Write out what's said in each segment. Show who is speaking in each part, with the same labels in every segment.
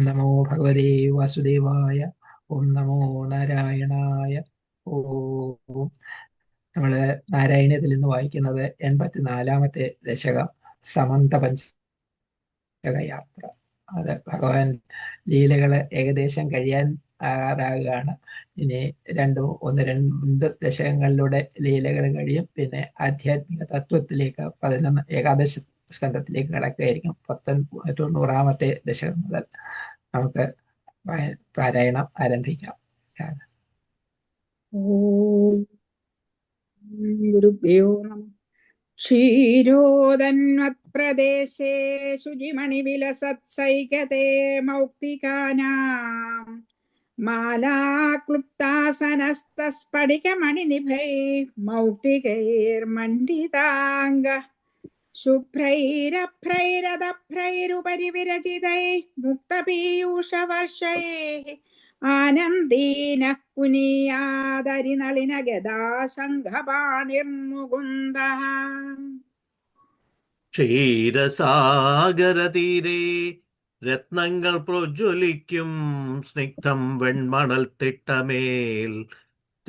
Speaker 1: നമോ ഭഗവതേ വാസുദേവായ ഓം നമോ നാരായണായ ഓം. നമ്മൾ നാരായണത്തിൽ നിന്ന് വായിക്കുന്നത് എൺപത്തിനാലാമത്തെ ദശകം സമന്ത പഞ്ചകയാത്ര. അത് ഭഗവാൻ ലീലകൾ ഏകദേശം കഴിയാൻ ആകാറാകുകയാണ്. ഇനി രണ്ടു ഒന്ന് രണ്ട് ദശകങ്ങളിലൂടെ ലീലകൾ കഴിയും. പിന്നെ ആധ്യാത്മിക തത്വത്തിലേക്ക് പതിനൊന്ന് ഏകാദശ സ്കന്ധത്തിലേക്ക് കിടക്കുകയായിരിക്കും. പത്തൊൻ തൊണ്ണൂറാമത്തെ ദശകം മുതൽ. നമുക്ക് പാരായണം ആരംഭിക്കാം.
Speaker 2: ഗുരുഭ്യോ ക്ഷീരോദന്വത്പ്രദേശേ ശുചിമണിവിലസത്സൈകതേ മൗക്തികാനാം. മാലാക്ലുപ്താസനസ്തസ്ഫടികമണിനിഭൈ മൗക്തികൈർമണ്ഡിതാംഗ. മുക്തപീയൂഷവർഷൈः ആനന്ദീന പുനീയാദരിനളിന ഗദാസംഘപാണിർമുകുന്ദഃ
Speaker 3: ക്ഷീരസാഗരതീരെ രത്നങ്ങൾ പ്രജ്വലിക്കും സ്നിഗ്ധം വെൺമണൽ തിട്ടമേൽ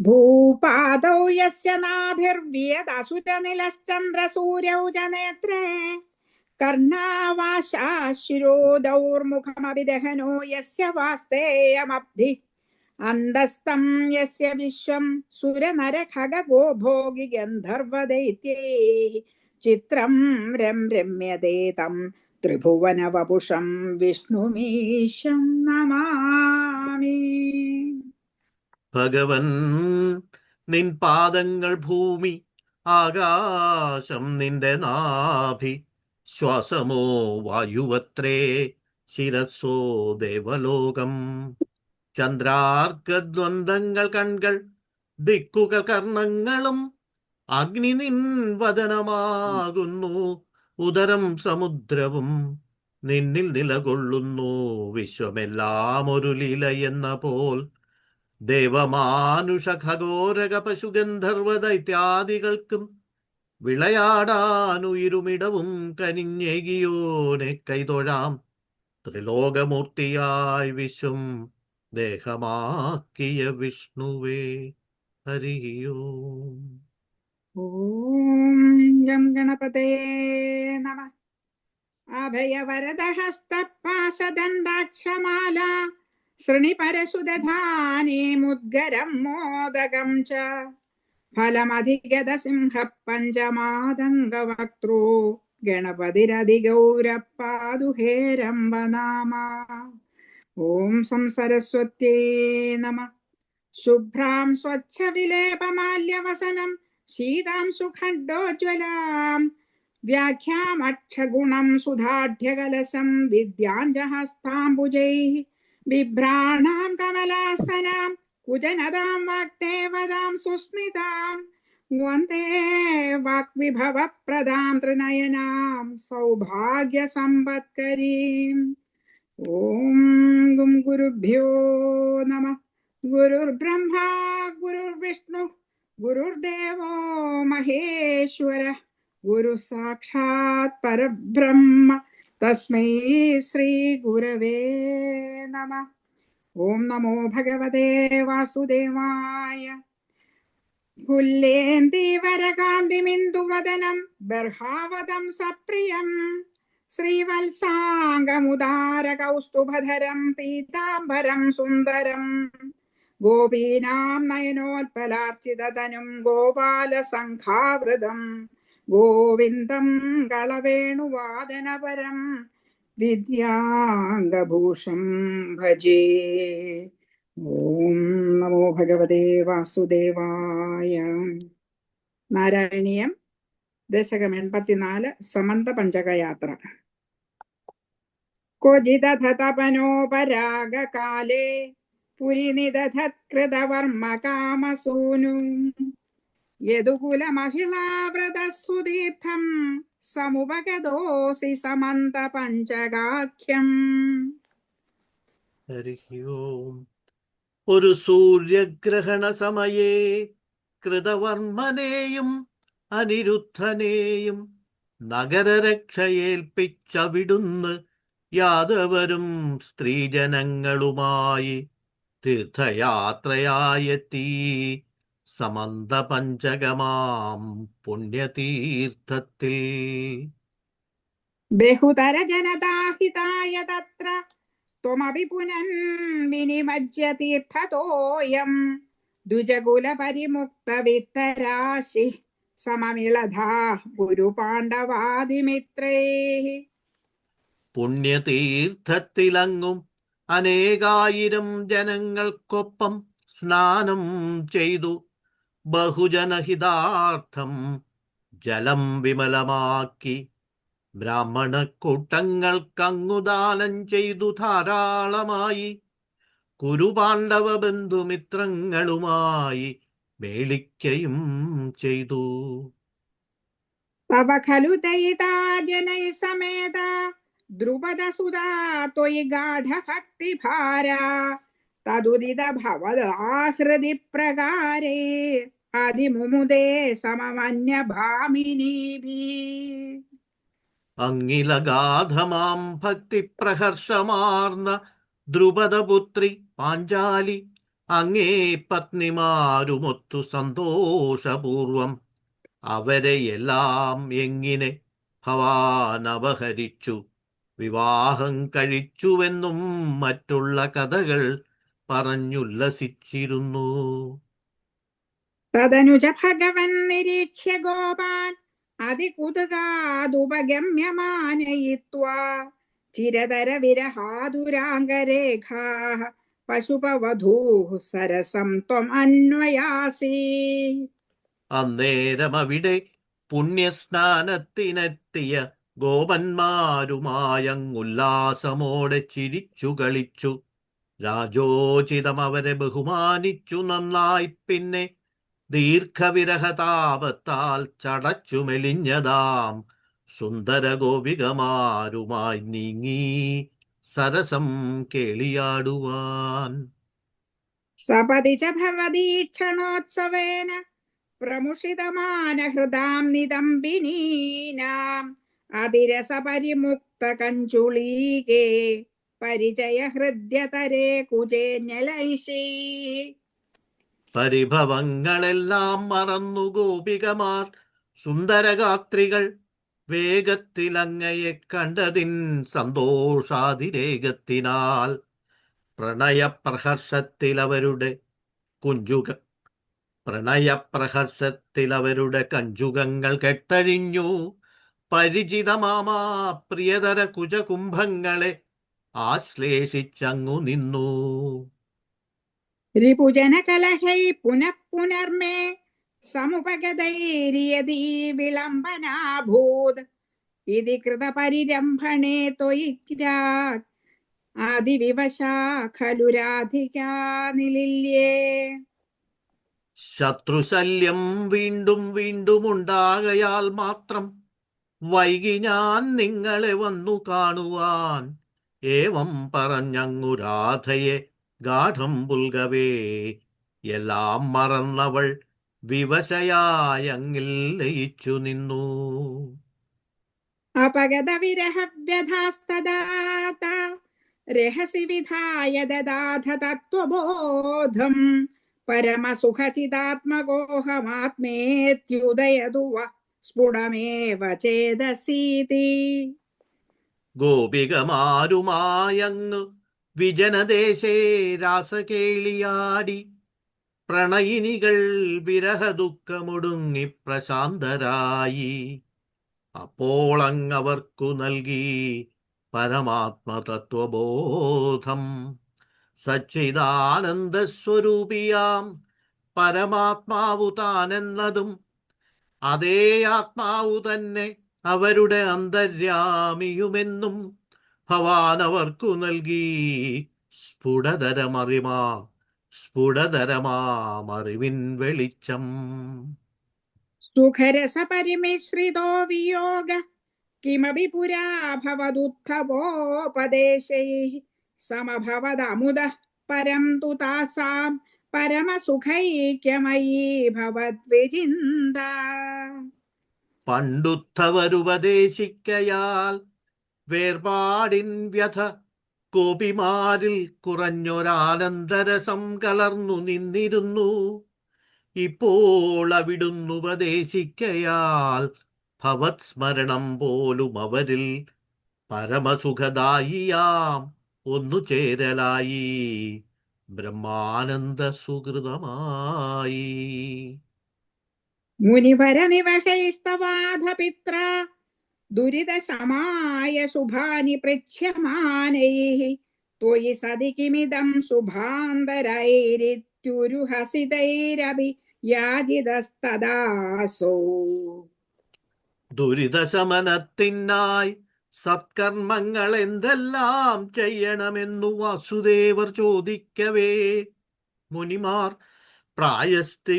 Speaker 2: भूपादौ यस्य नाभिर्व्यदसुतनिलश्चन्द्रसूर्यौ च नेत्रे कर्णावाशाशिरोदौर्मुखमभिदहनो यस्य वास्तेयमब्धिः। अन्दस्तं यस्य विश्वं सुरनरखगो भोगि गन्धर्वदैत्यैः चित्रं रं रम्यते तं त्रिभुवनवपुषं विष्णुमीशं नमामि।
Speaker 3: ഭഗവൻ നിൻ പാദങ്ങൾ ഭൂമി ആകാശം നിന്റെ നാഭി ശ്വാസമോ വായുവത്രേ ശിരസ്സോ ദേവലോകം. ചന്ദ്രാർക്കദ്വന്ദ്ങ്ങൾ കൺകൾ ദിക്കുകൾ കർണങ്ങളും അഗ്നി നിൻ വദനമാകുന്നു ഉദരം സമുദ്രവും നിന്നിൽ നിലകൊള്ളുന്നു വിശ്വമെല്ലാം ഒരു ലീല എന്ന പോൽ. ദേവമാനുഷ ഖഗോരക പശുഗന്ധർവ ദൈത്യാദികൾക്കും വിളയാടാനുയിരുമിടവും കനിഞ്ഞേകിയോനെ കൈതൊഴാം ത്രിലോകമൂർത്തിയായി വിശും ദേഹമാക്കിയ വിഷ്ണുവേ ഹരിയോം.
Speaker 2: ഓം ഗണപതേ നമ. അഭയവരദഹസ്തപാശദന്താക്ഷമാല श्रृणिपरशुदधानीमुद्गरं मोदगं च फलमधिगदसिंहपञ्चमादङ्गवक्त्रो गणपतिरधिगौरपादुहेरम्बनामा। ॐ सं सरस्वत्यै नमः। शुभ्रां स्वच्छविलेपमाल्यवसनं, शीतां सुखण्डोज्ज्वलां, व्याख्यामक्षगुणं सुधाढ्यकलशं, विद्याञ्जहस्ताम्बुजैः बिभ्राणां कमलासनां, कुजनदां वाक्देवदां सुस्मितां वंदे वाक्विभवप्रदां त्रिनयनां, सौभाग्यसम्पत्करीम्। ॐ गुं गुरुभ्यो नमः। गुरुर्ब्रह्मा, गुरुर्विष्णु, गुरुर्देवो महेश्वरः। गुरुः साक्षात् परब्रह्म। തസ്മൈ ശ്രീ ഗുരവേ നമ ഓം നമോ ഭഗവതേ വാസുദേവായ പുല്ലേന്ദീവരകാന്തിമിന്ദുവദനം ബർഹാവതം സപ്രിയം ശ്രീവത്സാംഗമുദാരകൗസ്തുഭധരം പീതാംബരം സുന്ദരം ഗോപീനാം നയനോൽപലാർച്ചിതതനും ഗോപാലസംഘാവൃതം ഗോവിന്ദം കളവേണുവാദനപരം വിദ്യാംഗഭൂഷം ഭജേ. ഓം നമോ ഭഗവതേ വാസുദേവായ. നാരായണീയം ദശകം എൺപത്തിനാല് സമന്ത പഞ്ചകയാത്ര. ക്വചിതപനോപരാഗകാലേ പുരിനിദധത്കൃതവർമ്മ കാമസൂനു യദുകുല മഹിളാവ്രതസുതീർത്ഥം സമുപഗതോസി സമന്ത പഞ്ചകാഖ്യം
Speaker 3: ഹരി ഒരു സൂര്യഗ്രഹണ സമയേ കൃതവർമ്മനെയും അനിരുദ്ധനെയും നഗരരക്ഷയേൽപ്പിച്ചവിടുന്ന് യാദവരും സ്ത്രീജനങ്ങളുമായി തീർത്ഥയാത്രയായെത്തി. സമന്ത പഞ്ചകമാം പുണ്യതീർത്ഥത്തിൽ.
Speaker 2: ബഹുതര ജനതാഹിതായ തത്ര ത്വമപി പുനൻ വിനിമജ്യ തീർത്ഥതോയം ദ്വിജകുല പരിമുക്ത വിത്തരാശി സമമിളധാ ഗുരു പാണ്ഡവാദിമിത്രേ
Speaker 3: പുണ്യതീർത്ഥത്തിലങ്ങും അനേകായിരം ജനങ്ങൾക്കൊപ്പം സ്നാനം ചെയ്തു. ബഹുജനഹിതാർത്ഥം ജലം വിമലമാക്കി ബ്രാഹ്മണ കൂട്ടങ്ങൾക്കങ്ങു ദാനം ചെയ്തു ധാരാളമായി കുരുപാണ്ഡവ ബന്ധുമിത്രങ്ങളുമായി മേളിക്കയും ചെയ്തു.
Speaker 2: തവ ഖലു ദയിതാ ജനൈ സമേത ദ്രുപദസുതാ ത്വയി ഗാഢഭക്തിഭാര തദുദിത ഭവദാഹൃതി പ്രകാരേ അതിമുമുദേ സമമന്യഭാമിനീഭി
Speaker 3: അങ്ങിലഗാധമാം ഭക്തി പ്രഹർഷമാർന്ന ദ്രുപദപുത്രി പാഞ്ചാലി അങ്ങേ പത്നിമാരുമൊത്തു സന്തോഷപൂർവം അവരെ എല്ലാം എങ്ങിനെ ഭവാനവഹരിച്ചു വിവാഹം കഴിച്ചുവെന്നും മറ്റുള്ള കഥകൾ പറഞ്ഞുല്ലസിച്ചിരുന്നു
Speaker 2: തദനുജ ഭഗവൻ നിരീക്ഷ്യ ഗോപാൻ അതികുതുകാതുപഗമ്യമാനയിത്വാ. ചിരതര വിരഹാതുരാംഗരേഖാ. പശുപവധൂഃ സരസം ത്വം അന്വയാസി.
Speaker 3: അന്നേരമവിടെ പുണ്യസ്നാനത്തിനെത്തിയ ഗോപന്മാരുമായങ്ങുല്ലാസമോടെ ചിരിച്ചു കളിച്ചു. രാജോചിതം അവരെ ബഹുമാനിച്ചു നന്നായി പിന്നെ ദീർഘവിരഹതാപത്താൽ ചടച്ചു മെലിഞ്ഞതാം സുന്ദര ഗോപികമാരുമായി നീങ്ങി സരസം കേളിയാടുവാൻ.
Speaker 2: സപതി ച ഭവദീക്ഷണോത്സവേന പ്രമുഷിതമാനഹൃദാം നിതംബിനീനാം അതിരസപരിമുക്ത കഞ്ചുളീകേ പരിചയ ഹൃദ്യതരേ കുചേന്യലൈഷീ
Speaker 3: പരിഭവങ്ങളെല്ലാം മറന്നു ഗോപികമാർ. സുന്ദരഗാത്രികൾ വേഗത്തിലങ്ങയെ കണ്ടതിൻ സന്തോഷാതിരേകത്തിനാൽ. പ്രണയപ്രഹർഷത്തിലവരുടെ കുഞ്ചുക പ്രണയപ്രഹർഷത്തിലവരുടെ കഞ്ചുകങ്ങൾ കെട്ടഴിഞ്ഞു. പരിചിതമാമാ പ്രിയതര കുജകുംഭങ്ങളെ ആശ്ലേഷിച്ചങ്ങു നിന്നു.
Speaker 2: രിപുജനകലഹൈ കലഹൈ പുനഃപുനർമേ സമുപഗതൈര്യതീ വിളംബനാഭൂത്. ഇതി കൃതപരിരംഭണേ ത്വയി രാഗ് ആദിവിവശാ ഖലു രാധികാ നിലില്യേ.
Speaker 3: ശത്രുശല്യം വീണ്ടും വീണ്ടും ഉണ്ടാകയാൽ മാത്രം വൈകി ഞാൻ നിങ്ങളെ വന്നു കാണുവാൻ ഏവം പറഞ്ഞങ്ങു രാധയെ ഗാഠം പുൽകവേ. എല്ലാം മറന്നവൾ വിവശയായങ്ങിൽ ലയിച്ചു നിന്നു.
Speaker 2: അപഗത വിരഹ വ്യഥാസ്തദാത രഹസി വിധായ ദദാധ തത്വബോധം വ സ്ഫുടമേവ ചേതസീതി.
Speaker 3: ഗോപികമാരുമായങ്ങ് വിജനദേശേ രാസകേളിയാടി. പ്രണയിനികൾ വിരഹദുഃഖമൊടുങ്ങി പ്രശാന്തരായി അപ്പോൾ അങ്ങവർക്കു നൽകി പരമാത്മതത്വബോധം. സച്ചിദാനന്ദ സ്വരൂപിയാം പരമാത്മാവു താനെന്നതും അതേ ആത്മാവു തന്നെ അവരുടെ അന്തര്യാമിയുമെന്നും ഭവാൻ അവർക്കു നൽകി. സ്ഫുടതരമറിമാ സ്ഫുടതരമാമറിവിൻ വെളിച്ചം.
Speaker 2: സുഖരസപരിമിശ്രിതോ വിയോഗ കിമപി പുരാഭവദുദ്ധവോപദേശൈ സമഭവദമുദ പരം തു താസാം പരമസുഖൈക്യമയീ
Speaker 3: പണ്ടുത്തവരുപദേശിക്കയാൽ വേർപാടിൻ വ്യഥ കോപിമാരിൽ കുറഞ്ഞൊരാനന്തരസം കലർന്നു നിന്നിരുന്നു. ഇപ്പോൾ അവിടുന്നുപദേശിക്കയാൽ ഭവത് സ്മരണം പോലും അവരിൽ പരമസുഖദായിയാം. ഒന്നു ചേരലായി ബ്രഹ്മാനന്ദ സുഹൃതമായി
Speaker 2: മുനിവരനിവഹൈസ്തവാധപിത്ര ദുരിതശമായ ശുഭാനി പൃച്യമാനൈः त्वयि सदि किमिदं शुभान्तरैरित्युरुहसितैरपि याजितस्तदासौ
Speaker 3: ദുരിതശമനത്തിനായി സത്കർമ്മങ്ങൾ എന്തെല്ലാം ചെയ്യണമെന്നു വാസുദേവർ ചോദിക്കവേ മുനിമാർ പ്രായശ്ചി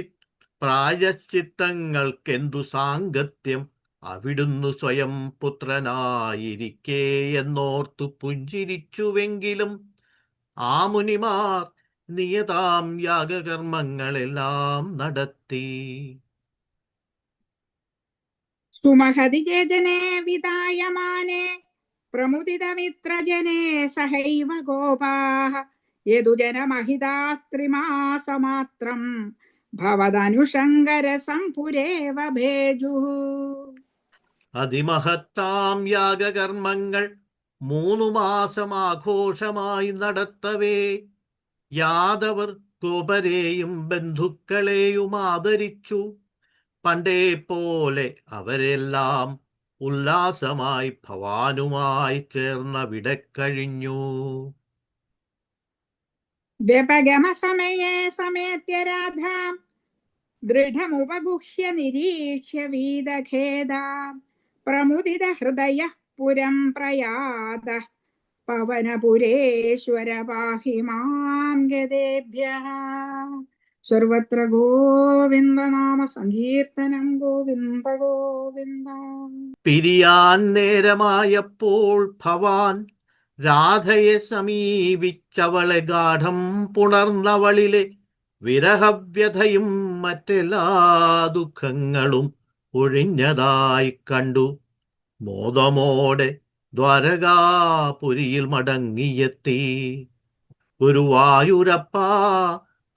Speaker 3: പ്രായശ്ചിത്തങ്ങൾക്കെന്തു സാങ്കത്യം? അവിടുന്നു സ്വയം പുത്രനായിരിക്കേ എന്നോർത്തു പുഞ്ചിരിച്ചുവെങ്കിലും ആ മുനിമാർ നിയതാം യാഗകർമ്മങ്ങളെല്ലാം നടത്തി.
Speaker 2: സുമഹതി ജനെ വിതായമാനെ പ്രമുദിതമിത്രജനെ സഹൈവ ഗോപാः. യദുജനമഹിതാസ്ത്രിമാസമാത്രം ഭവതനുഷങ്കരസംപുരേവ ഭേജുः.
Speaker 3: അതിമഹത്താം യാഗകർമ്മങ്ങൾ മൂന്നു മാസം ആഘോഷമായി നടത്തവേ. യാദവർ ഗോപരെയും ബന്ധുക്കളെയും ആദരിച്ചു. പണ്ടേ പോലെ അവരെല്ലാം ഉല്ലാസമായി ഭവാനുമായി ചേർന്ന വിട കഴിഞ്ഞു.
Speaker 2: വ്യപഗമസമയെ സമയത്യ രാധാം ദൃഢമുപഗുഹ്യ നിരീക്ഷ്യ വീതഖേദ പ്രമുദിത ഹൃദയ പുരം പ്രയാത. പവനപുരേശ്വര പാഹി മാം ഗതേഭ്യ സർവത്ര ഗോവിന്ദനാമ സങ്കീർത്തനം ഗോവിന്ദ ഗോവിന്ദ.
Speaker 3: പിരിയാൻ നേരമായപ്പോൾ ഭവാൻ രാധയെ സമീപിച്ചവളെ ഗാഠം പുണർന്നവളിലെ വിരഹവ്യഥയും മറ്റെല്ലാ ദുഃഖങ്ങളും ഒഴിഞ്ഞതായി കണ്ടു. മോദമോടെ ദ്വാരകാപുരിയിൽ മടങ്ങിയെത്തി. ഗുരുവായൂരപ്പ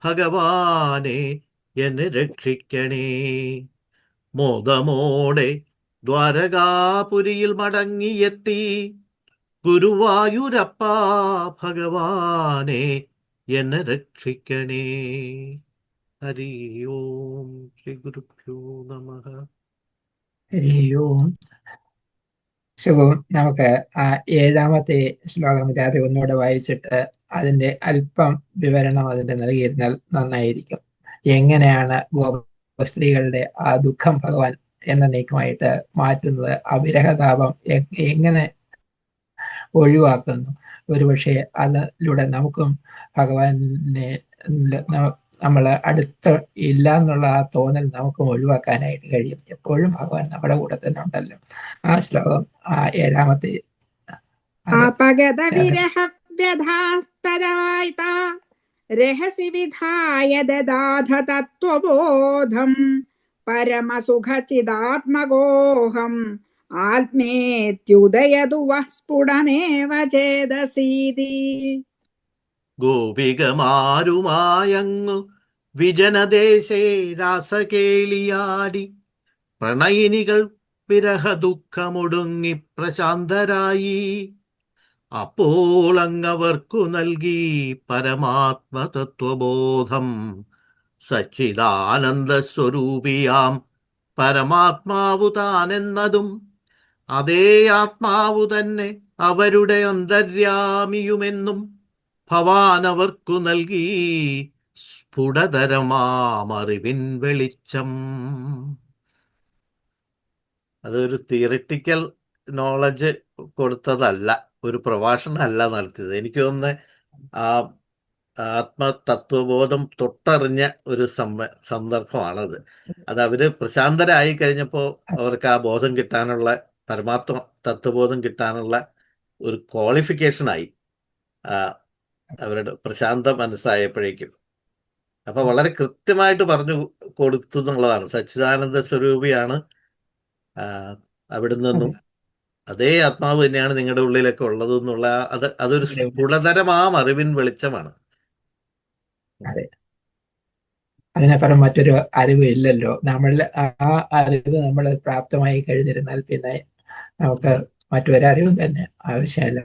Speaker 3: ഭഗവാനെ എന്നെ രക്ഷിക്കണേ. മോദമോടെ ദ്വാരകാപുരിയിൽ മടങ്ങിയെത്തി. ഗുരുവായൂരപ്പ ഭഗവാനെ എന്നെ രക്ഷിക്കണേ. ഹരി ഓം ശ്രീ ഗുരുഭ്യോ നമ.
Speaker 1: ഹരി ഓം. സുഖം. നമുക്ക് ആ ഏഴാമത്തെ ശ്ലോകം രാത്രി ഒന്നുകൂടെ വായിച്ചിട്ട് അതിന്റെ അല്പം വിവരണം അതിന്റെ നൽകിയിരുന്നാൽ നന്നായിരിക്കും. എങ്ങനെയാണ് ഗോപ സ്ത്രീകളുടെ ആ ദുഃഖം ഭഗവാൻ എന്നേക്കുമായിട്ട് മാറ്റുന്നത്? ആ വിരഹതാപം എങ്ങനെ ഒഴിവാക്കുന്നു. ഒരുപക്ഷെ അതിലൂടെ നമുക്കും ഭഗവാനെ നമ്മൾ അടുത്ത് ഇല്ല എന്നുള്ള ആ തോന്നൽ നമുക്ക് ഒഴിവാക്കാനായിട്ട് കഴിയും. എപ്പോഴും ഭഗവാൻ നമ്മുടെ കൂടെ തന്നെ ഉണ്ടല്ലോ. ആ ശ്ലോകം ആ ഏഴാമത്തെ
Speaker 2: രഹസി വിധായ ദദാധ തത്വബോധം പരമസുഖചിദാത്മകോഹം ആത്മേത്യുദയതു വഃ സ്ഫുടമേവ ചേതസീതി.
Speaker 3: ഗോപികമാരുമായങ്ങു വിജനദേശേ രാസകേളിയാടി. പ്രണയിനികൾ വിരഹ ദുഃഖമൊടുങ്ങി പ്രശാന്തരായി. അപ്പോൾ അങ്ങവർക്കു നൽകി പരമാത്മതത്വബോധം. സച്ചിദാനന്ദ സ്വരൂപിയാം പരമാത്മാവു താനെന്നതും അതേ ആത്മാവു തന്നെ അവരുടെ അന്തര്യാമിയുമെന്നും ഭവാൻ അവർക്കു നൽകി സ്ഫുടതരമാമറിവിൻ വെളിച്ചം. അതൊരു തിയറിറ്റിക്കൽ നോളജ് കൊടുത്തതല്ല ഒരു പ്രഭാഷണമല്ല നടത്തിയത്. എനിക്ക് തോന്നുന്നത് ആ ആത്മതത്വബോധം തൊട്ടറിഞ്ഞ ഒരു സന്ദർഭമാണത്. അത് അവർ പ്രശാന്തരായി കഴിഞ്ഞപ്പോൾ അവർക്ക് ആ ബോധം കിട്ടാനുള്ള പരമാത്മ തത്വബോധം കിട്ടാനുള്ള ഒരു ക്വാളിഫിക്കേഷനായി അവരുടെ പ്രശാന്ത മനസ്സായപ്പോഴേക്കും. അപ്പൊ വളരെ കൃത്യമായിട്ട് പറഞ്ഞു കൊടുത്തു എന്നുള്ളതാണ്. സച്ചിദാനന്ദ സ്വരൂപിയാണ് അവിടെ നിന്നും അതേ ആത്മാവ് തന്നെയാണ് നിങ്ങളുടെ ഉള്ളിലൊക്കെ ഉള്ളത് എന്നുള്ള അത് അതൊരു സ്ഫുടതരമാം അറിവിൻ വെളിച്ചമാണ്.
Speaker 1: അതിനപ്പുറം മറ്റൊരു അറിവ് ഇല്ലല്ലോ. നമ്മൾ ആ അറിവ് നമ്മൾ പ്രാപ്തമായി കഴിഞ്ഞിരുന്നാൽ പിന്നെ നമുക്ക് മറ്റൊരറിവും തന്നെ ആവശ്യമില്ല.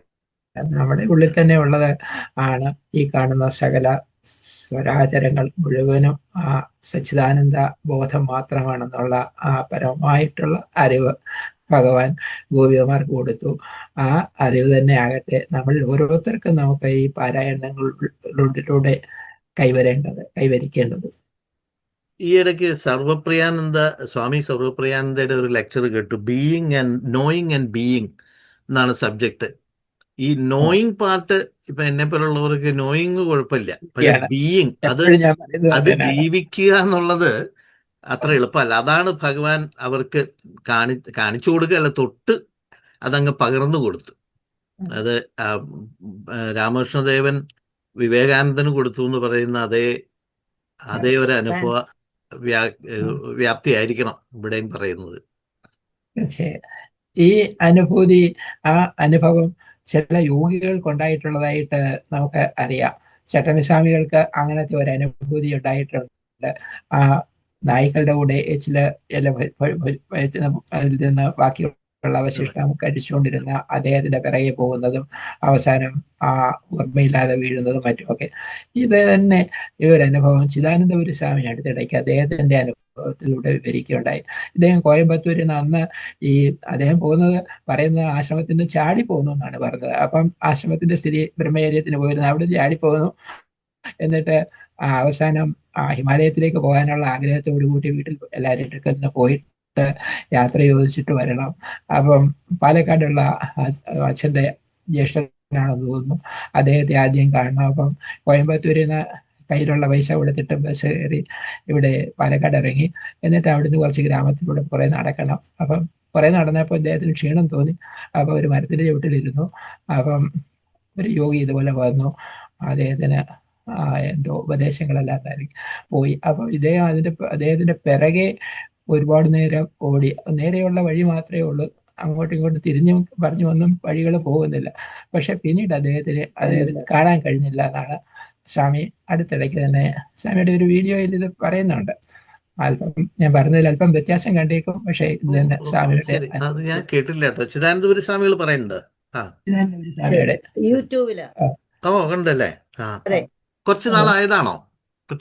Speaker 1: നമ്മുടെ ഉള്ളിൽ തന്നെ ഉള്ളത് ആണ് ഈ കാണുന്ന സകല സ്വരാചരങ്ങൾ മുഴുവനും ആ സച്ചിദാനന്ദ ബോധം മാത്രമാണെന്നുള്ള ആ പരമായിട്ടുള്ള അറിവ് ഭഗവാൻ ഗോപികമാർക്ക് കൊടുത്തു. ആ അറിവ് തന്നെ ആകട്ടെ നമ്മൾ ഓരോരുത്തർക്കും നമുക്ക് ഈ പാരായണങ്ങളിലൂടെ കൈവരേണ്ടത് കൈവരിക്കേണ്ടത്.
Speaker 3: ഈ ഇടയ്ക്ക് സർവപ്രിയാനന്ദ സ്വാമി സർവപ്രിയാനന്ദയുടെ ഒരു ലെക്ചർ കേട്ടു. Being and knowing and being എന്നാണ് സബ്ജക്ട് ഈ നോയിങ് പാർട്ട് ഇപ്പൊ എന്നെ പോലുള്ളവർക്ക് നോയിങ് കുഴപ്പമില്ല. പക്ഷെ. ബീയിങ് അത് അത് ജീവിക്കുക എന്നുള്ളത് അത്ര എളുപ്പമല്ല. അതാണ് ഭഗവാൻ അവർക്ക് കാണി കാണിച്ചു കൊടുക്കുകയല്ല തൊട്ട് അതങ്ങ് പകർന്നു കൊടുത്തു. അത് രാമകൃഷ്ണദേവൻ വിവേകാനന്ദന് കൊടുത്തു എന്ന് പറയുന്ന അതേ അതേ ഒരു അനുഭവ വ്യാ വ്യാപ്തിയായിരിക്കണം ഇവിടെയും പറയുന്നത്.
Speaker 1: ഈ അനുഭൂതി ആ അനുഭവം ചില യോഗികൾക്ക് ഉണ്ടായിട്ടുള്ളതായിട്ട് നമുക്ക് അറിയാം. ചട്ടമിസ്വാമികൾക്ക് അങ്ങനത്തെ ഒരു അനുഭൂതി ഉണ്ടായിട്ടുണ്ട്. ആ നായ്ക്കളുടെ കൂടെ ചില ചില അതിൽ നിന്ന് ബാക്കിയുള്ള അവശിഷ്ടം കരിച്ചുകൊണ്ടിരുന്ന അദ്ദേഹത്തിന്റെ പിറകെ പോകുന്നതും അവസാനം ആ ഓർമ്മയില്ലാതെ വീഴുന്നതും മറ്റുമൊക്കെ. ഇത് തന്നെ ഈ ഒരു അനുഭവം ചിദാനന്ദപുരി സ്വാമി അടുത്തിടയ്ക്ക് അദ്ദേഹത്തിന്റെ അനുഭവത്തിലൂടെ വിവരിക്കുകയുണ്ടായി. ഇദ്ദേഹം കോയമ്പത്തൂരിൽ നിന്ന് അന്ന് ഈ അദ്ദേഹം പോകുന്നത് പറയുന്ന ആശ്രമത്തിൽ ചാടി പോകുന്നു എന്നാണ് പറഞ്ഞത്. അപ്പം ആശ്രമത്തിന്റെ സ്ഥിതി ബ്രഹ്മചര്യത്തിന് പോയിരുന്നു. അവിടെ ചാടി പോകുന്നു. എന്നിട്ട് അവസാനം ഹിമാലയത്തിലേക്ക് പോകാനുള്ള ആഗ്രഹത്തോടു കൂടി വീട്ടിൽ എല്ലാവരും എടുക്കുന്ന പോയിട്ട് യാത്ര ചോദിച്ചിട്ട് വരണം. അപ്പം പാലക്കാടുള്ള അച്ഛന്റെ ജ്യേഷ്ഠനാണെന്ന് തോന്നുന്നു. അദ്ദേഹത്തെ ആദ്യം കാണണം. അപ്പം കോയമ്പത്തൂരിൽ നിന്ന് കയ്യിലുള്ള പൈസ കൊടുത്തിട്ട് ബസ് കയറി ഇവിടെ പാലക്കാട് ഇറങ്ങി. എന്നിട്ട് അവിടുന്ന് കുറച്ച് ഗ്രാമത്തിലൂടെ കുറേ നടക്കണം. അപ്പം കുറേ നടന്നപ്പോൾ അദ്ദേഹത്തിന് ക്ഷീണം തോന്നി. അപ്പോൾ ഒരു മരത്തിന്റെ ചുവട്ടിലിരുന്നു. അപ്പം ഒരു യോഗി ഇതുപോലെ വന്നു. അദ്ദേഹത്തിന് എന്തോ ഉപദേശങ്ങളല്ലാത്ത പോയി. അപ്പം ഇദ്ദേഹം അതിന്റെ അദ്ദേഹത്തിന്റെ പിറകെ ഒരുപാട് നേരം ഓടി. നേരെയുള്ള വഴി മാത്രമേ ഉള്ളൂ. അങ്ങോട്ടും ഇങ്ങോട്ടും തിരിഞ്ഞു പറഞ്ഞു ഒന്നും വഴികൾ പോകുന്നില്ല. പക്ഷെ പിന്നീട് അദ്ദേഹത്തിന് അദ്ദേഹത്തിന് കാണാൻ കഴിഞ്ഞില്ല എന്നാണ് സ്വാമി അടുത്തിടയ്ക്ക് തന്നെ സ്വാമിയുടെ ഒരു വീഡിയോയിൽ ഇത് പറയുന്നുണ്ട്. അല്പം ഞാൻ പറഞ്ഞതിൽ അല്പം വ്യത്യാസം കണ്ടേക്കും. പക്ഷെ ഇത് തന്നെ സ്വാമിയുടെ
Speaker 3: ഞാൻ കേട്ടില്ല കേട്ടോ. ചിദാനന്ദപുരി സ്വാമികൾ പറയുന്നുണ്ട്.
Speaker 1: സ്വാമിയുടെ.
Speaker 4: യൂട്യൂബിൽ.
Speaker 3: ഓ
Speaker 4: അതെ.
Speaker 3: കുറച്ച് നാളായതാണോ?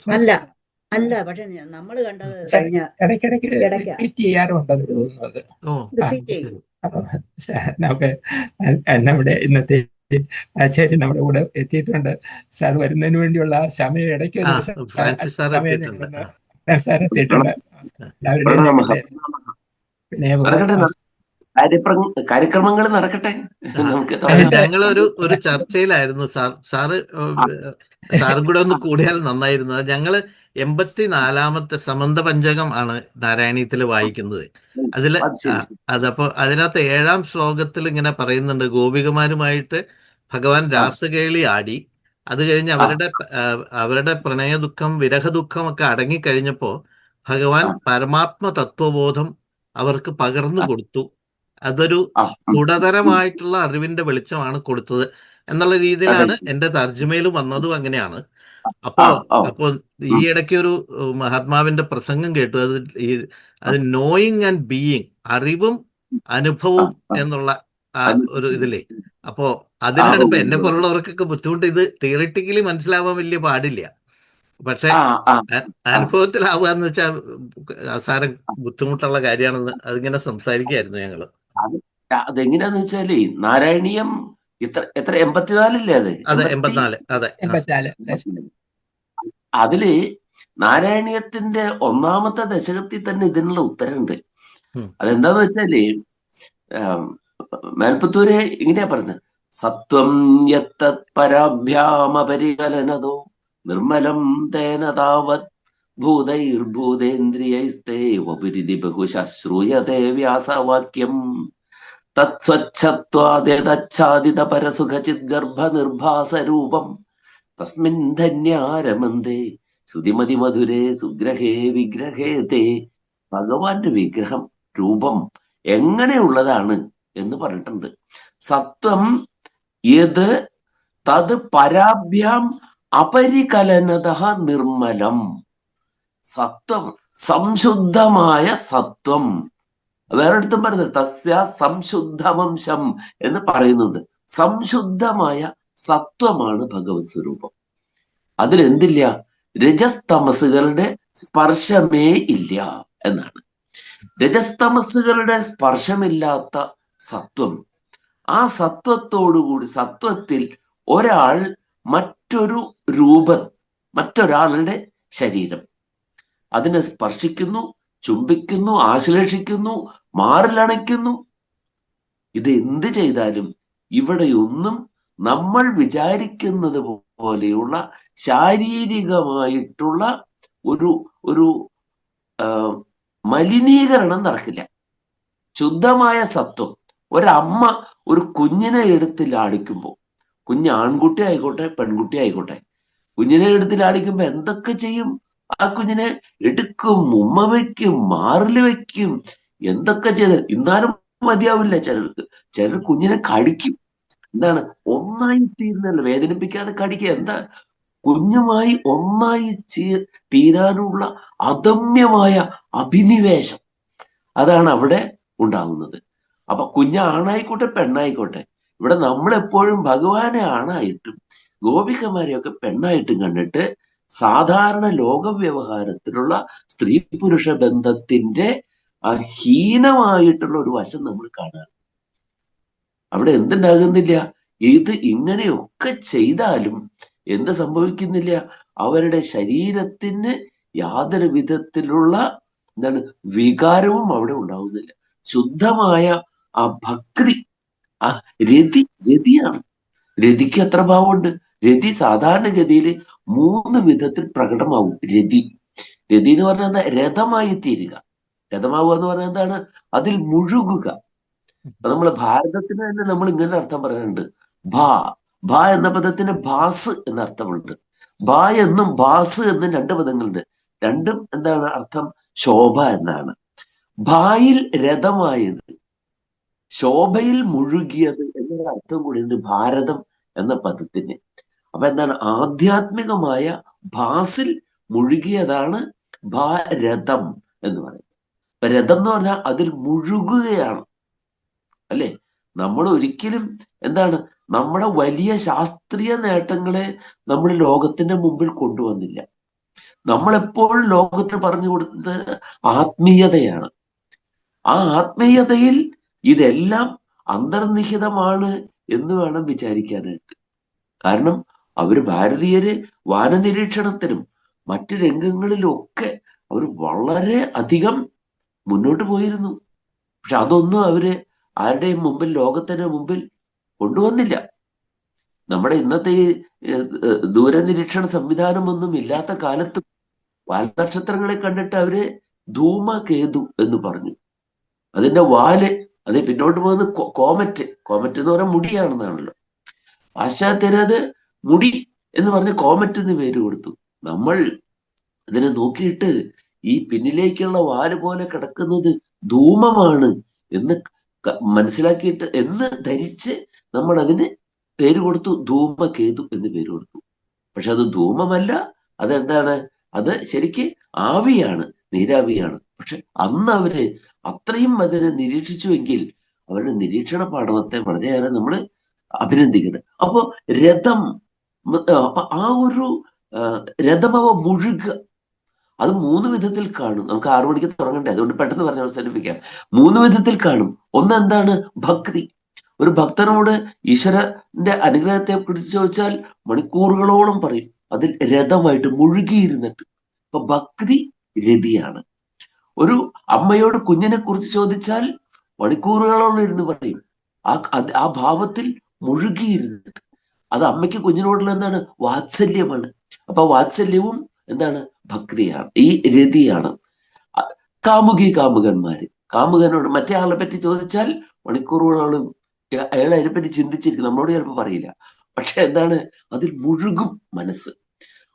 Speaker 4: അല്ല. അല്ല പക്ഷെ നമ്മൾ കണ്ടത് കഴിഞ്ഞ
Speaker 1: ഇടയ്ക്കിടയ്ക്ക്. റിപ്പീറ്റ് ചെയ്യാറുണ്ടെന്ന് തോന്നുന്നത്.
Speaker 3: ഓ ശരി.
Speaker 1: നമുക്ക് നമ്മുടെ ഇന്നത്തെ ആചാര്യൻ നമ്മുടെ കൂടെ എത്തിയിട്ടുണ്ട്. സാർ വരുന്നതിന് വേണ്ടിയുള്ള സമയം ഇടയ്ക്ക്
Speaker 3: സാർ എത്തിയിട്ടുണ്ട്.
Speaker 1: പിന്നെ
Speaker 5: കാര്യക്രമങ്ങൾ നടക്കട്ടെ നമുക്ക്
Speaker 3: ഞങ്ങളൊരു ഒരു ചർച്ചയിലായിരുന്നു. സാർ സാറ് സാറും കൂടെ ഒന്ന് കൂടിയാൽ നന്നായിരുന്നു. അത് ഞങ്ങൾ എൺപത്തിനാലാമത്തെ സമന്ത പഞ്ചകം ആണ് നാരായണീയത്തിൽ വായിക്കുന്നത്.
Speaker 5: അതിൽ
Speaker 3: അതപ്പോ അതിനകത്ത് ഏഴാം ശ്ലോകത്തിൽ ഇങ്ങനെ പറയുന്നുണ്ട് ഗോപികമാരുമായിട്ട് ഭഗവാൻ രാസകേളി ആടി. അത് കഴിഞ്ഞ് അവരുടെ അവരുടെ പ്രണയ ദുഃഖം വിരഹ ദുഃഖം ഒക്കെ അടങ്ങിക്കഴിഞ്ഞപ്പോ ഭഗവാൻ പരമാത്മ തത്വബോധം അവർക്ക് പകർന്നു കൊടുത്തു. അതൊരു ഗുണതരമായിട്ടുള്ള അറിവിന്റെ വെളിച്ചമാണ് കൊടുത്തത്. എന്നുള്ള രീതിയിലാണ് എന്റെ തർജമയിൽ വന്നതും അങ്ങനെയാണ്. അപ്പോ. അപ്പോ ഈ ഇടയ്ക്ക് ഒരു മഹാത്മാവിന്റെ പ്രസംഗം കേട്ടു. അത് ഈ അത് നോയിങ് ആൻഡ് ബീയിങ് അറിവും അനുഭവവും. എന്നുള്ള ആ ഒരു ഇതിലേ അപ്പോ അതിനാണ് ഇപ്പൊ എന്നെ. പോലുള്ളവർക്കൊക്കെ ബുദ്ധിമുട്ട്. ഇത് തിയറിറ്റിക്കലി മനസ്സിലാവാൻ വലിയ പാടില്ല. പക്ഷെ അനുഭവത്തിലാവുക എന്ന് വെച്ചാൽ അസാരം ബുദ്ധിമുട്ടുള്ള കാര്യമാണെന്ന് അതിങ്ങനെ സംസാരിക്കായിരുന്നു ഞങ്ങൾ.
Speaker 5: അതെങ്ങനെയാന്ന് വെച്ചാൽ നാരായണീയം ഇത്ര എത്ര എൺപത്തിനാലല്ലേ അത്?
Speaker 3: അതെ
Speaker 5: എൺപത്തി-
Speaker 3: എൺപത്തിനാല്. അതെ.
Speaker 1: എൺപത്തിനാല്.
Speaker 5: അതിൽ നാരായണീയത്തിന്റെ ഒന്നാമത്തെ ദശകത്തിൽ തന്നെ ഇതിനുള്ള ഉത്തരമുണ്ട്. അതെന്താന്ന് വെച്ചാൽ മേൽപ്പത്തൂര് ഇങ്ങനെയാ പറഞ്ഞത് സത്വം യത്തത് പരാഭ്യാമപരികലനതോ നിർമ്മലം തേന താവത് ഭൂതൈർഭൂതേന്ദ്രിയൈസ്തേ ഉപരിധി ബഹുശ വ്യാസവാക്യം. തത്സ്വച്ഛത്വാദിതച്ഛാദിത പരസുഖചിത് ഗർഭനിർഭാസരൂപം തസ്മിൻ ധന്യാരമന്തേ. ശ്രുതിമതി മധുരേ സുഗ്രഹേ വിഗ്രഹേ തേ ഭഗവാന്റെ വിഗ്രഹം രൂപം എങ്ങനെയുള്ളതാണ് എന്ന് പറഞ്ഞിട്ടുണ്ട്. സത്വം ഏത് തത് പരാഭ്യാം അപരികലനത നിർമ്മലം. സത്വം സംശുദ്ധമായ സത്വം. വേറെടുത്തും പറയുന്നത് തസ്യ സംശുദ്ധവംശം എന്ന് പറയുന്നുണ്ട്. സംശുദ്ധമായ സത്വമാണ് ഭഗവത് സ്വരൂപം. അതിലെന്തില്ല? രജസ്തമസുകളുടെ സ്പർശമേ ഇല്ല എന്നാണ്. രജസ്തമസുകളുടെ സ്പർശമില്ലാത്ത സത്വം. ആ സത്വത്തോടുകൂടി സത്വത്തിൽ ഒരാൾ മറ്റൊരു രൂപം മറ്റൊരാളുടെ ശരീരം. അതിനെ സ്പർശിക്കുന്നു ചുംബിക്കുന്നു ആശ്ലേഷിക്കുന്നു മാറിലണയ്ക്കുന്നു ഇത് എന്ത് ചെയ്താലും ഇവിടെയൊന്നും നമ്മൾ വിചാരിക്കുന്നത് പോലെയുള്ള ശാരീരികമായിട്ടുള്ള ഒരു ഒരു മലിനീകരണം നടക്കില്ല. ശുദ്ധമായ സത്വം. ഒരമ്മ ഒരു കുഞ്ഞിനെ എടുത്ത് ലാളിക്കുമ്പോൾ കുഞ്ഞ് ആൺകുട്ടി ആയിക്കോട്ടെ പെൺകുട്ടി ആയിക്കോട്ടെ കുഞ്ഞിനെ എടുത്ത് ലാളിക്കുമ്പോൾ എന്തൊക്കെ ചെയ്യും? ആ കുഞ്ഞിനെ എടുക്കും ഉമ്മ വയ്ക്കും മാറിൽ വയ്ക്കും എന്തൊക്കെ ചെയ്ത് എന്നാലും മതിയാവില്ല ചിലർക്ക്. ചിലർ കുഞ്ഞിനെ കടിക്കും. എന്താണ്? ഒന്നായി തീരുന്നല്ല വേദനിപ്പിക്കാതെ കടിക്കുക. എന്താ? കുഞ്ഞുമായി ഒന്നായി ചീ തീരാനുള്ള അദമ്യമായ അഭിനിവേശം. അതാണ് അവിടെ ഉണ്ടാകുന്നത് അപ്പൊ കുഞ്ഞ് ആണായിക്കോട്ടെ പെണ്ണായിക്കോട്ടെ ഇവിടെ നമ്മളെപ്പോഴും ഭഗവാനെ ആണായിട്ടും ഗോപികമാരെയൊക്കെ പെണ്ണായിട്ടും കണ്ടിട്ട് സാധാരണ ലോക വ്യവഹാരത്തിലുള്ള സ്ത്രീ പുരുഷ ബന്ധത്തിന്റെ ഹീനമായിട്ടുള്ള ഒരു വശം നമ്മൾ കാണാൻ അവിടെ എന്തുണ്ടാകുന്നില്ല? ഇത് ഇങ്ങനെയൊക്കെ ചെയ്താലും എന്ത് സംഭവിക്കുന്നില്ല? അവരുടെ ശരീരത്തിന് യാതൊരു വിധത്തിലുള്ള എന്താണ് വികാരവും അവിടെ ഉണ്ടാവുന്നില്ല. ശുദ്ധമായ ആ ഭക്തി ആ രതി രതിയാണ്. രതിക്ക് എത്ര ഭാവമുണ്ട്? രതി സാധാരണഗതിയിൽ മൂന്ന് വിധത്തിൽ പ്രകടമാവും. രതി. രതി എന്ന് പറഞ്ഞാൽ എന്താ? രഥമായി തീരുക രഥമാവുക എന്ന് പറഞ്ഞാൽ എന്താണ്? അതിൽ മുഴുകുക. അപ്പൊ നമ്മൾ ഭാരതത്തിന് തന്നെ നമ്മൾ ഇങ്ങനെ അർത്ഥം പറയുന്നുണ്ട്. ഭാ. ഭാ എന്ന പദത്തിന് ഭാസ് എന്ന അർത്ഥമുണ്ട്. ഭാ എന്നും ഭാസ് എന്നും രണ്ട് പദങ്ങളുണ്ട്. രണ്ടും എന്താണ് അർത്ഥം? ശോഭ എന്നാണ്. ഭായിൽ രഥമായത്. ശോഭയിൽ മുഴുകിയത് എന്നൊരു അർത്ഥം കൂടിയുണ്ട് ഭാരതം എന്ന പദത്തിന്. അപ്പൊ എന്താണ് ആധ്യാത്മികമായ ഭാസിൽ മുഴുകിയതാണ് ഭാരതം എന്ന് പറയുന്നത്. അപ്പൊ രഥം എന്ന് പറഞ്ഞാൽ അതിൽ മുഴുകുകയാണ്. അല്ലെ? നമ്മൾ ഒരിക്കലും എന്താണ്? നമ്മുടെ വലിയ ശാസ്ത്രീയ നേട്ടങ്ങളെ നമ്മൾ ലോകത്തിന്റെ മുമ്പിൽ കൊണ്ടുവന്നില്ല. നമ്മളെപ്പോഴും ലോകത്തിന് പറഞ്ഞു കൊടുത്തത് ആത്മീയതയാണ്. ആ ആത്മീയതയിൽ ഇതെല്ലാം അന്തർനിഹിതമാണ് എന്ന് വേണം വിചാരിക്കാനായിട്ട്. കാരണം അവർ ഭാരതീയര് വാനനിരീക്ഷണത്തിനും മറ്റ് രംഗങ്ങളിലൊക്കെ അവർ വളരെ അധികം മുന്നോട്ട് പോയിരുന്നു. പക്ഷെ അതൊന്നും അവർ ആരുടെയും മുമ്പിൽ ലോകത്തിന്റെ മുമ്പിൽ കൊണ്ടുവന്നില്ല. നമ്മുടെ ഇന്നത്തെ ഈ ദൂരനിരീക്ഷണ സംവിധാനം ദൂരനിരീക്ഷണ സംവിധാനമൊന്നും ഇല്ലാത്ത കാലത്ത് വാൽനക്ഷത്രങ്ങളെ കണ്ടിട്ട് അവർ ധൂമകേതു എന്ന് പറഞ്ഞു. അതിന്റെ വാൽ അത് പിന്നോട്ട് പോകുന്ന കോമറ്റ്. കോമറ്റ് എന്ന് പറഞ്ഞാൽ മുടിയാണെന്നാണല്ലോ. പാശ്ചാത്യരത് മുടി എന്ന് പറഞ്ഞ് കോമറ്റ് എന്ന് പേര് കൊടുത്തു. നമ്മൾ ഇതിനെ നോക്കിയിട്ട് ഈ പിന്നിലേക്കുള്ള വാൽ പോലെ കിടക്കുന്നത് ധൂമമാണ് എന്ന് മനസ്സിലാക്കിയിട്ട് എന്ന് ധരിച്ച് നമ്മൾ അതിന് പേര് കൊടുത്തു ധൂമകേതു എന്ന് പേര് കൊടുത്തു. പക്ഷെ അത് ധൂമമല്ല അതെന്താണ്? അത് ശരിക്ക് ആവിയാണ് നീരാവിയാണ്. പക്ഷെ അന്ന് അവർ അത്രയും അതിനെ നിരീക്ഷിച്ചുവെങ്കിൽ അവരുടെ നിരീക്ഷണ പാഠവത്തെ വളരെയേറെ നമ്മൾ അഭിനന്ദിക്കണം അപ്പോ രഥം ആ, ഒരു രഥമവ രഥം മുഴുക. അത് മൂന്ന് വിധത്തിൽ കാണും. നമുക്ക് ആറു മണിക്ക് തുടങ്ങണ്ടേ? അതുകൊണ്ട് പെട്ടെന്ന് പറഞ്ഞ് അവസാനിപ്പിക്കാം. മൂന്ന് വിധത്തിൽ കാണും. ഒന്ന് എന്താണ്? ഭക്തി. ഒരു ഭക്തനോട് ഈശ്വരന്റെ അനുഗ്രഹത്തെ കുറിച്ച് ചോദിച്ചാൽ മണിക്കൂറുകളോളം പറയും. അതിൽ രഥമായിട്ട് മുഴുകിയിരുന്നിട്ട്. അപ്പൊ ഭക്തി രതിയാണ്. ഒരു അമ്മയോട് കുഞ്ഞിനെ കുറിച്ച് ചോദിച്ചാൽ മണിക്കൂറുകളോളം ഇരുന്ന് പറയും. ആ ആ ഭാവത്തിൽ മുഴുകിയിരുന്നിട്ട്. അത് അമ്മയ്ക്ക് കുഞ്ഞിനോടുള്ള എന്താണ് വാത്സല്യമാണ്. അപ്പൊ വാത്സല്യവും എന്താണ്? ഭക്തിയാണ്. ഈ രതിയാണ്. കാമുകി കാമുകന്മാര്. കാമുകനോട് മറ്റേ ആളെ പറ്റി ചോദിച്ചാൽ മണിക്കൂറുകളോളം അയാൾ അതിനെപ്പറ്റി ചിന്തിച്ചിരിക്കും. നമ്മളോട് ചിലപ്പോൾ പറയില്ല. പക്ഷെ എന്താണ്? അതിൽ മുഴുകും മനസ്സ്.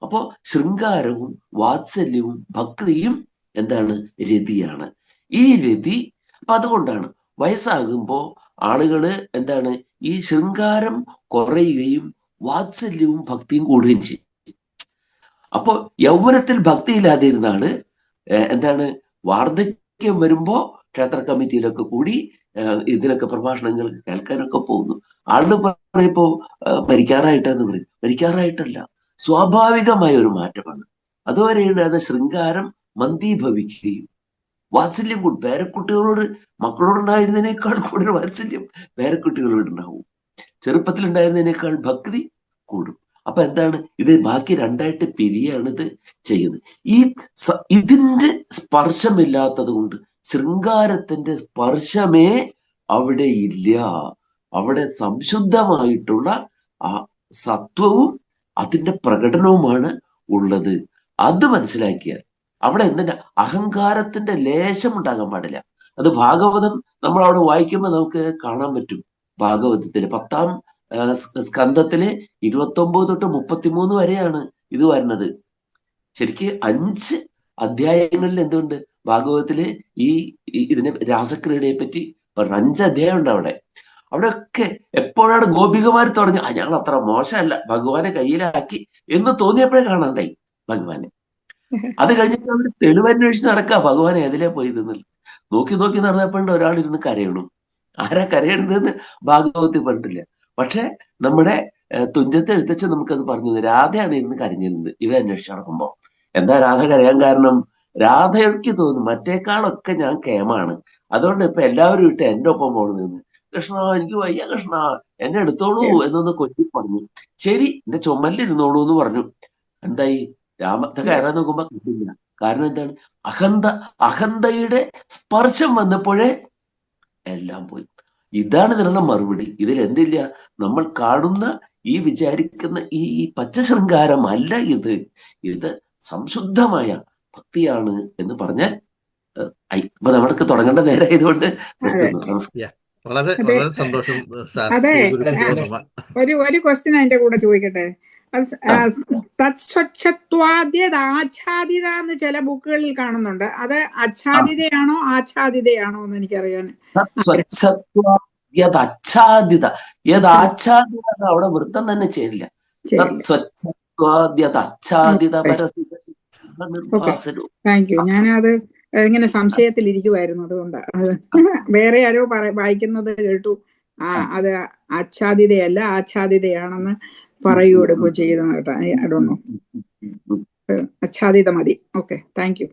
Speaker 5: അപ്പോ ശൃംഗാരവും വാത്സല്യവും ഭക്തിയും എന്താണ്? രതിയാണ്. ഈ രതി അപ്പൊ അതുകൊണ്ടാണ് വയസ്സാകുമ്പോ ആളുകൾ എന്താണ്? ഈ ശൃംഗാരം കുറയുകയും വാത്സല്യവും ഭക്തിയും കൂടുകയും ചെയ്യും. അപ്പോ യൗവനത്തിൽ ഭക്തി ഇല്ലാതെ ഇരുന്നാണ് എന്താണ് വാർദ്ധക്യം വരുമ്പോ ക്ഷേത്ര കമ്മിറ്റിയിലൊക്കെ കൂടി ഇതിനൊക്കെ പ്രഭാഷണങ്ങൾ കേൾക്കാനൊക്കെ പോകുന്നു. ആളുടെ പറയുമ്പോ മരിക്കാറായിട്ടെന്ന് പറയും. മരിക്കാറായിട്ടല്ല. സ്വാഭാവികമായ ഒരു മാറ്റമാണ്. അതുവരെയുള്ള ശൃംഗാരം മന്ദീഭവിക്കുകയും വാത്സല്യം കൂടും. പേരക്കുട്ടികളോട് മക്കളോടുണ്ടായിരുന്നതിനേക്കാൾ കൂടുതൽ വാത്സല്യം പേരക്കുട്ടികളോട് ഉണ്ടാവും ചെറുപ്പത്തിൽ ഉണ്ടായിരുന്നതിനേക്കാൾ ഭക്തി കൂടും. അപ്പൊ എന്താണ്? ഇത് ബാക്കി രണ്ടായിട്ട് പിരിയാണ് ഇത് ചെയ്യുന്നത്. ഈ ഇതിന്റെ സ്പർശമില്ലാത്തത് കൊണ്ട് ശൃംഗാരത്തിന്റെ സ്പർശമേ അവിടെ ഇല്ല. അവിടെ സംശുദ്ധമായിട്ടുള്ള ആ സത്വവും അതിന്റെ പ്രകടനവുമാണ് ഉള്ളത്. അത് മനസ്സിലാക്കിയാൽ അവിടെ എന്തിന്റെ അഹങ്കാരത്തിന്റെ ലേശം ഉണ്ടാകാൻ പാടില്ല. അത് ഭാഗവതം നമ്മൾ അവിടെ വായിക്കുമ്പോൾ നമുക്ക് കാണാൻ പറ്റും. ഭാഗവതത്തിൽ പത്താം സ്കന്ധത്തിൽ ഇരുപത്തി ഒമ്പത് തൊട്ട് മുപ്പത്തിമൂന്ന് വരെയാണ് ഇത് വരുന്നത്. ശരിക്ക് അഞ്ച് അധ്യായങ്ങളിൽ എന്തുകൊണ്ട് ഭാഗവതത്തിൽ ഈ ഈ ഇതിനെ രാസക്രീഡയെ പറ്റി പറഞ്ഞു അഞ്ച് അധ്യായം ഉണ്ട് അവിടെ. അവിടെ ഒക്കെ എപ്പോഴാണ് ഗോപികമാർ തുടങ്ങി ആ ഞങ്ങൾ അത്ര മോശമല്ല. ഭഗവാനെ കയ്യിലാക്കി എന്ന് തോന്നിയപ്പോഴേ കാണാണ്ടായി ഭഗവാനെ. അത് കഴിഞ്ഞിട്ട് അവർ തെളിവന്വേഷിച്ച് നടക്കുക ഭഗവാൻ ഏതിലേ പോയി നിന്നില്ല. നോക്കി നോക്കി നടന്നപ്പോഴുണ്ട് ഒരാൾ ഇരുന്ന് കരയണു. ആരാ കരയണതെന്ന് ഭാഗവത്തിൽ പറഞ്ഞിട്ടില്ല. പക്ഷെ നമ്മുടെ തുഞ്ചത്തെ എഴുത്തച്ഛൻ നമുക്കത് പറഞ്ഞു രാധയാണ് ഇരുന്ന് കരഞ്ഞിരുന്നത്. ഇവ അന്വേഷിച്ച് നടക്കുമ്പോ. എന്താ രാധ കരയാൻ കാരണം? രാധയ്ക്ക് തോന്നുന്നു മറ്റേക്കാളൊക്കെ ഞാൻ കേമാണ്. അതുകൊണ്ട് ഇപ്പൊ എല്ലാവരും ഇട്ട് എന്റെ ഒപ്പം പോകണമെന്ന് കൃഷ്ണ എനിക്ക് വയ്യ കൃഷ്ണ. എന്നെ എടുത്തോളൂ എന്നൊന്ന് കൊച്ചി പറഞ്ഞു. ശരി എന്റെ ചുമലിരുന്നോളൂ എന്ന് പറഞ്ഞു. എന്തായി? രാമത്തെ കയറാൻ നോക്കുമ്പോ കിട്ടില്ല കാരണം എന്താണ്? അഹന്ത അഹന്തയുടെ സ്പർശം വന്നപ്പോഴേ എല്ലാം പോയി. ഇതാണ് ഇതിനുള്ള മറുപടി. ഇതിൽ എന്തില്ല? നമ്മൾ കാണുന്ന ഈ വിചാരിക്കുന്ന ഈ ഈ പച്ച ശൃംഗാരമല്ല ഇത്. ഇത് സംശുദ്ധമായ ഭക്തിയാണ് എന്ന് പറഞ്ഞാൽ ഐ, ഇപ്പൊ നമ്മൾക്ക് തുടങ്ങേണ്ട നേരമായതുകൊണ്ട് ആയതുകൊണ്ട്
Speaker 3: വളരെ വളരെ സന്തോഷം.
Speaker 2: ഒരു ഒരു ക്വസ്റ്റ്യൻ അതിന്റെ കൂടെ ചോദിക്കട്ടെ? അത് സ- ആ, തത്സ്വച്ഛത്വാദ്യത് ആച്ഛാദിത എന്ന് ചില ബുക്കുകളിൽ കാണുന്നുണ്ട്. അത് അച്ഛാദിതയാണോ ആച്ഛാദിതയാണോ എന്ന് എനിക്കറിയാൻ
Speaker 5: എന്ന് അവിടെ വൃത്തം തന്നെ ചേരില്ല. പരസിത
Speaker 2: താങ്ക് യു. ഞാനത് ഇങ്ങനെ സംശയത്തിൽ ഇരിക്കുമായിരുന്നു അതുകൊണ്ട്. വേറെ ആരോ പറ വായിക്കുന്നത് കേട്ടു. ആ. അത് ആച്ഛാദിതയല്ല ആച്ഛാദിതയാണെന്ന് പറയുകയോ എടുക്കുകയോ കേട്ടോ? ഐ ഡോണ്ട് നോ ആച്ഛാദിത മതി. Okay thank you